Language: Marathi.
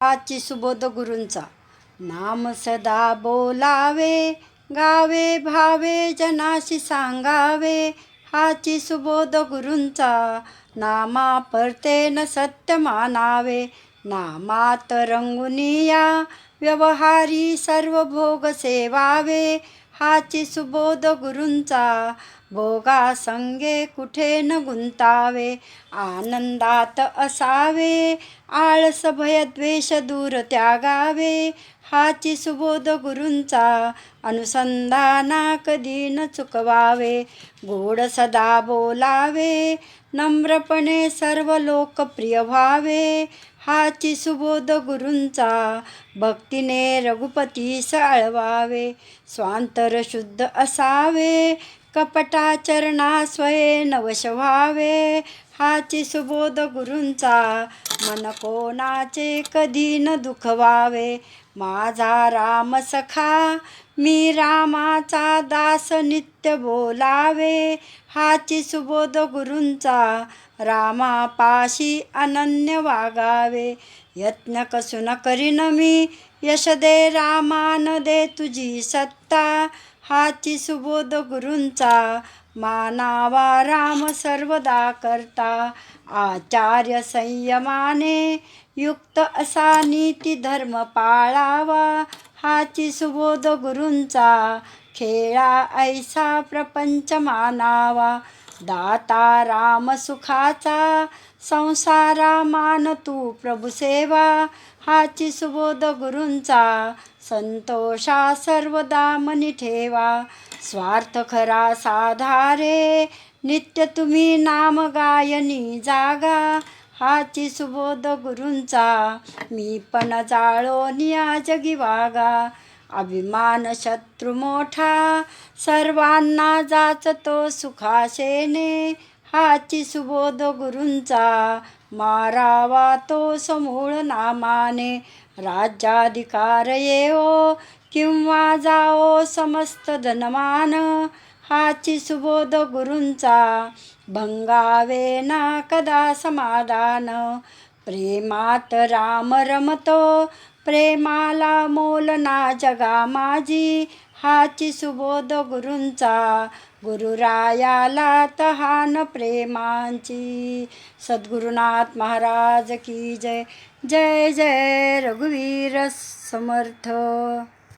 आजची सुबोध गुरूंचा. नाम सदा बोलावे गावे भावे जनाशी सांगावे हाची सुबोध गुरूंचा. नामा परतेन सत्य मानावे नामात रंगुनिया व्यवहारी सर्व भोग सेवावे हाची सुबोध गुरूंचा भोगा संगे कुठे न गुंतावे आनंदात असावे आळस भय द्वेष दूर त्यागावे. हाची सुबोध गुरूंचा अनुसंधाना कधी न चुकवावे. गोड सदा बोलावे नम्रपणे सर्व लोकप्रिय व्हावे. हाची सुबोध गुरूंचा. भक्तीने रघुपती साळवावे. स्वांतर शुद्ध असावे. कपटाचरणा स्वये नवश व्हावे हाची सुबोध गुरूंचा मन कोणाचे कधी न दुखवावे. माझा राम सखा मी रामाचा दास नित्य बोलावे. हाची सुबोध गुरूंचा रामापाशी अनन्य वागावे. यत्न कसून करीन मी यश दे रामान दे तुझी सत्ता. हाची सुबोध गुरूंचा मानावा राम सर्वदा करता. आचार्य संयमाने युक्त असा नीती धर्म पाळावा हाची सुबोध गुरूंचा. खेळा ऐसा प्रपंच मानावा दाता राम सुखाचा संसारा मान तू प्रभु सेवा हाची सुबोध गुरूंचा संतोषा सर्वदा मनी ठेवा. स्वार्थ खरा साधारे नित्य तुम्ही नाम गायनी जागा हाची सुबोध गुरूंचा मी पण जाळो निया जगी वागा. अभिमान शत्रू मोठा सर्वांना जाचतो सुखाशेने. हाची सुबोध गुरूंचा मारावा तो समूळ नामाने. राज्याधिकार येवो किंवा जाओ समस्त धनमान हाची सुबोध गुरूंचा भंगावे ना कदा समाधान. प्रेमात राम रमतो प्रेमाला मोलना जगा माझी. हाची सुबोध गुरूंचा गुरुरायाला तहान प्रेमांची. सद्गुरुनाथ महाराज की जय जय जय रघुवीर समर्थ.